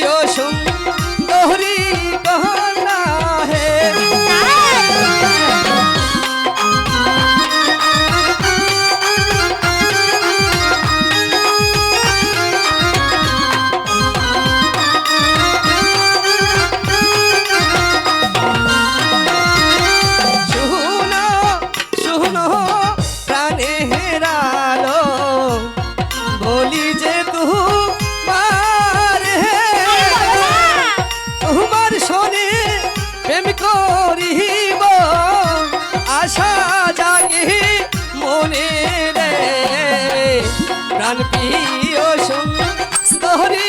有兄 প্রিয় সুন্দরী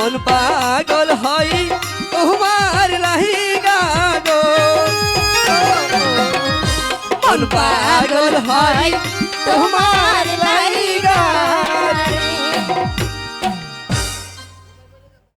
মন পাগল হয় তোমার লাহি গো মন পাগল হয় তোমার লাহি গা